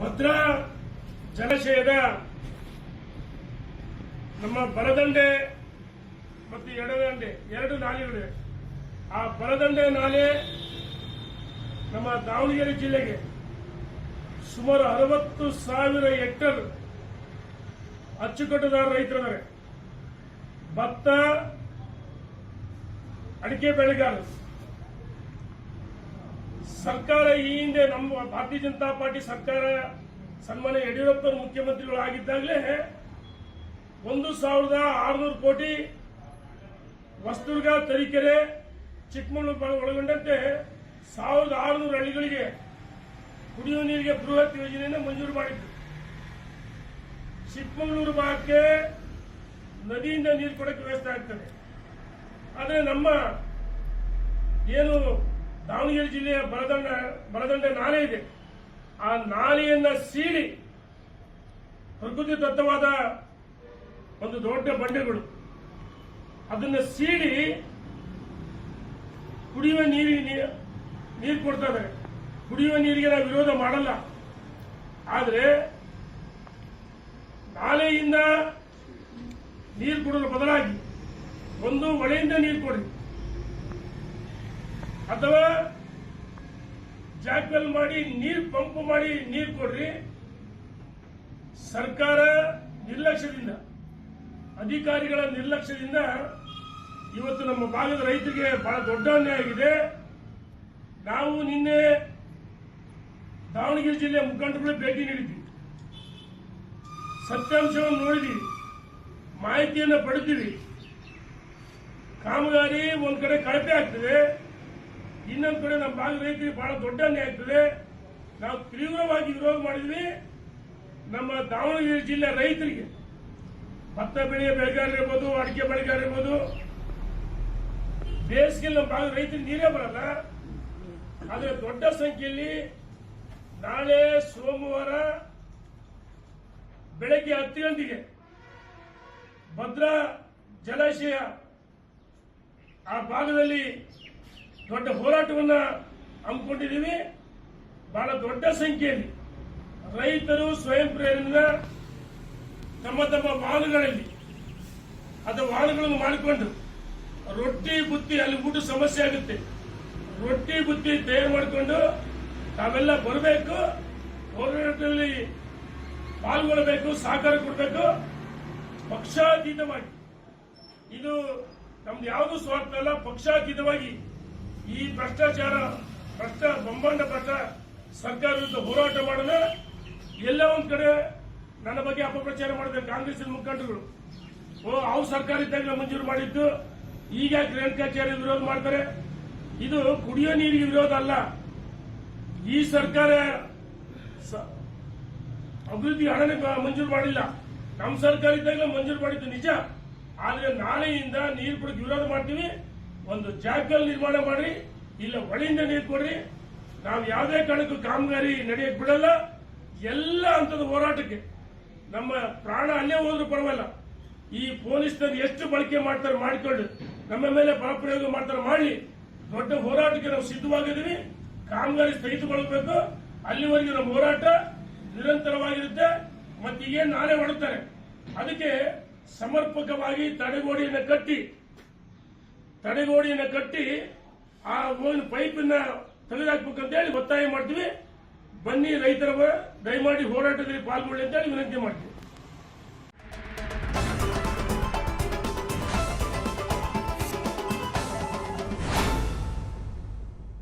ಭದ್ರಾ ಜಲಾಶಯದ ನಮ್ಮ ಬಲದಂಡೆ ಮತ್ತು ಎಡದಂಡೆ, ಎರಡು ನಾಲೆಗಳಿವೆ. ಆ ಬಲದಂಡೆ ನಾಲೆ ನಮ್ಮ ದಾವಣಗೆರೆ ಜಿಲ್ಲೆಗೆ ಸುಮಾರು ಅರವತ್ತು ಸಾವಿರ ಹೆಕ್ಟರ್ ಅಚ್ಚುಕಟ್ಟುದಾರ ರೈತರಿದ್ದಾರೆ. ಭತ್ತ, ಅಡಿಕೆ, ಬೆಳೆಗಾರರು. ಸರ್ಕಾರ ಈ ಹಿಂದೆ ನಮ್ಮ ಭಾರತೀಯ ಜನತಾ ಪಾರ್ಟಿ ಸರ್ಕಾರ ಸನ್ಮಾನ್ಯ ಯಡಿಯೂರಪ್ಪನ ಮುಖ್ಯಮಂತ್ರಿಗಳು ಆಗಿದ್ದಾಗಲೇ ಒಂದು ಸಾವಿರದ ಆರುನೂರು ಕೋಟಿ ಹೊಸದುರ್ಗ ತರೀಕೆರೆ, ಚಿಕ್ಕಮಗಳೂರು ಒಳಗೊಂಡಂತೆ ಸಾವಿರದ ಆರುನೂರು ಹಳ್ಳಿಗಳಿಗೆ ಕುಡಿಯುವ ನೀರಿಗೆ ಬೃಹತ್ ಯೋಜನೆಯನ್ನು ಮಂಜೂರು ಮಾಡಿತ್ತು ಚಿಕ್ಕಮಗಳೂರು ಭಾಗಕ್ಕೆ ನದಿಯಿಂದ ನೀರು ಕೊಡಕ್ಕೆ ವ್ಯವಸ್ಥೆ ಆಗ್ತದೆ. ಆದರೆ ನಮ್ಮ ಏನು ದಾವಣಗೆರೆ ಜಿಲ್ಲೆಯ ಬಲದಂಡ ಬಲದಂಡೆ ನಾಲೆ ಇದೆ. ಆ ನಾಲೆಯನ್ನ ಸೀಳಿ ಪ್ರಕೃತಿ ದತ್ತವಾದ ಒಂದು ದೊಡ್ಡ ಬಂಡೆಗಳು. ಅದನ್ನ ಸೀಳಿ ಕುಡಿಯುವ ನೀರಿಗೆ ನೀರು ಕೊಡ್ತಾ ಕುಡಿಯುವ ನೀರಿಗೆ ನಾವು ವಿರೋಧ ಮಾಡಲ್ಲ. ಆದರೆ ನಾಲೆಯಿಂದ ನೀರು ಕೊಡಲು ಬದಲಾಗಿ ಒಂದು ಹೊಳೆಯಿಂದ ನೀರು ಕೊಡಿ ಅಥವಾ ಜಾಕ್ವೆಲ್ ಮಾಡಿ ನೀರು ಪಂಪ್ ಮಾಡಿ ನೀರು ಕೊಡ್ರಿ, ಸರ್ಕಾರ ನಿರ್ಲಕ್ಷ್ಯದಿಂದ, ಅಧಿಕಾರಿಗಳ ನಿರ್ಲಕ್ಷ್ಯದಿಂದ ಇವತ್ತು ನಮ್ಮ ಭಾಗದ ರೈತರಿಗೆ ಬಹಳ ದೊಡ್ಡ ಅನ್ಯಾಯ ಆಗಿದೆ. ನಾವು ನಿನ್ನೆ ದಾವಣಗೆರೆ ಜಿಲ್ಲೆಯ ಮುಖಂಡರುಗಳಿಗೆ ಭೇಟಿ ನೀಡಿದ್ವಿ. ಸತ್ಯಾಂಶವನ್ನು ನೋಡಿದ್ವಿ. ಮಾಹಿತಿಯನ್ನು ಪಡೆದಿವಿ. ಕಾಮಗಾರಿ ಒಂದು ಕಡೆ ಕಳಪೆ ಆಗ್ತದೆ. ಇನ್ನೊಂದ್ ಕಡೆ ನಮ್ಮ ಭಾಗದ ರೈತರಿಗೆ ಬಹಳ ದೊಡ್ಡ ಅನ್ಯಾಯ ಆಗ್ತದೆ. ನಾವು ತೀವ್ರವಾಗಿ ವಿರೋಧ ಮಾಡಿದ್ವಿ. ನಮ್ಮ ದಾವಣಗೆರೆ ಜಿಲ್ಲೆ ರೈತರಿಗೆ, ಭತ್ತ ಬೆಳೆಯ ಬೆಳೆಗಾರರಿರ್ಬೋದು ಅಡಿಕೆ ಬೆಳೆಗಾರರಿರ್ಬೋದು ಬೇಸಿಗೆ ನಮ್ಮ ಭಾಗದ ರೈತರಿಗೆ ನೀರೇ ಬರಲ್ಲ. ಆದರೆ ದೊಡ್ಡ ಸಂಖ್ಯೆಯಲ್ಲಿ ನಾಳೆ ಸೋಮವಾರ ಬೆಳಗ್ಗೆ ಹತ್ತು ಗಂಟೆಗೆ ಭದ್ರಾ ಜಲಾಶಯ ಆ ಭಾಗದಲ್ಲಿ ದೊಡ್ಡ ಹೋರಾಟವನ್ನು ಹಮ್ಮಿಕೊಂಡಿದ್ದೀವಿ. ಬಹಳ ದೊಡ್ಡ ಸಂಖ್ಯೆಯಲ್ಲಿ ರೈತರು ಸ್ವಯಂ ಪ್ರೇರಣೆಯಿಂದ ತಮ್ಮ ತಮ್ಮ ವಾಹನಗಳಲ್ಲಿ ಅಥವಾ ವಾಹನಗಳನ್ನು ಮಾಡಿಕೊಂಡು ರೊಟ್ಟಿ, ಬುತ್ತಿ ಅಲ್ಲಿ ಊಟ ಸಮಸ್ಯೆ ಆಗುತ್ತೆ. ರೊಟ್ಟಿ, ಬುತ್ತಿ ತಯಾರು ಮಾಡಿಕೊಂಡು ತಾವೆಲ್ಲ ಬರಬೇಕು, ಹೋರಾಟದಲ್ಲಿ ಪಾಲ್ಗೊಳ್ಳಬೇಕು, ಸಹಕಾರ ಕೊಡಬೇಕು, ಪಕ್ಷಾತೀತವಾಗಿ. ಇದು ನಮ್ದು ಯಾವುದು ಸ್ವಾರ್ಥ ಅಲ್ಲ ಪಕ್ಷಾತೀತವಾಗಿ ಈ ಭ್ರಷ್ಟಾಚಾರ, ಭ್ರಷ್ಟ ಬೊಂಬಂಡ ಭ್ರಷ್ಟ ಸರ್ಕಾರ ವಿರುದ್ಧ ಹೋರಾಟ ಮಾಡೋಣ ಎಲ್ಲ ಒಂದ್ ಕಡೆ ನನ್ನ ಬಗ್ಗೆ ಅಪಪ್ರಚಾರ ಮಾಡಿದ ಕಾಂಗ್ರೆಸ್ ಮುಖಂಡರು ಓ ಅವು ಸರ್ಕಾರ ಇದ್ದಾಗ ಮಂಜೂರು ಮಾಡಿದ್ದು ಈಗ ರೇಣುಕಾಚಾರ್ಯ ವಿರೋಧ ಮಾಡ್ತಾರೆ. ಇದು ಕುಡಿಯೋ ನೀರಿಗೆ ವಿರೋಧ ಅಲ್ಲ. ಈ ಸರ್ಕಾರ ಅಭಿವೃದ್ಧಿ ಹಣನೇ ಮಂಜೂರು ಮಾಡಿಲ್ಲ. ನಮ್ಮ ಸರ್ಕಾರ ಇದ್ದಾಗ ಮಂಜೂರು ಮಾಡಿದ್ದು ನಿಜ. ಆದ್ರೆ ನಾಳೆಯಿಂದ ನೀರು ಕೂಡ ವಿರೋಧ ಮಾಡ್ತೀವಿ. ಒಂದು ಜಾಗದಲ್ಲಿ ನಿರ್ಮಾಣ ಮಾಡಿ, ಇಲ್ಲ ಹೊಳೆಯಿಂದ ನೀರು ಕೊಡ್ರಿ. ನಾವು ಯಾವುದೇ ಕಾರಣಕ್ಕೂ ಕಾಮಗಾರಿ ನಡೆಯಕ್ ಬಿಡಲ್ಲ. ಎಲ್ಲ ಹಂತದ ಹೋರಾಟಕ್ಕೆ ನಮ್ಮ ಪ್ರಾಣ ಅಲ್ಲೇ ಹೋದ್ರೂ ಪರವಾಗಿಲ್ಲ. ಈ ಪೊಲೀಸ್ನಲ್ಲಿ ಎಷ್ಟು ಬಳಕೆ ಮಾಡ್ತಾರೆ ಮಾಡಿಕೊಂಡು ನಮ್ಮ ಮೇಲೆ ಬಲಪ್ರಯೋಗ ಮಾಡ್ತಾರೆ ಮಾಡಿ ದೊಡ್ಡ ಹೋರಾಟಕ್ಕೆ ನಾವು ಸಿದ್ಧವಾಗಿದ್ದೀವಿ. ಕಾಮಗಾರಿ ಸ್ಥಗಿತಗೊಳ್ಬೇಕು ಅಲ್ಲಿವರೆಗೆ ನಮ್ಮ ಹೋರಾಟ ನಿರಂತರವಾಗಿರುತ್ತೆ. ಮತ್ತೆ ಈಗೇನು ನಾನೇ ಹೊಡುತ್ತಾರೆ ಅದಕ್ಕೆ ಸಮರ್ಪಕವಾಗಿ ತಡೆಗೋಡೆಯನ್ನು ಕಟ್ಟಿ ತಡೆಗೋಡೆಯನ್ನು ಕಟ್ಟಿ ಆ ಒಂದು ಪೈಪನ್ನ ಅಂತ ಹೇಳಿ ಒತ್ತಾಯ ಮಾಡ್ತೀವಿ. ಬನ್ನಿ ರೈತರ ದಯಮಾಡಿ ಹೋರಾಟದಲ್ಲಿ ಪಾಲ್ಗೊಳ್ಳಿ ಅಂತ ಹೇಳಿ ವಿನಂತಿ ಮಾಡ್ತೀವಿ.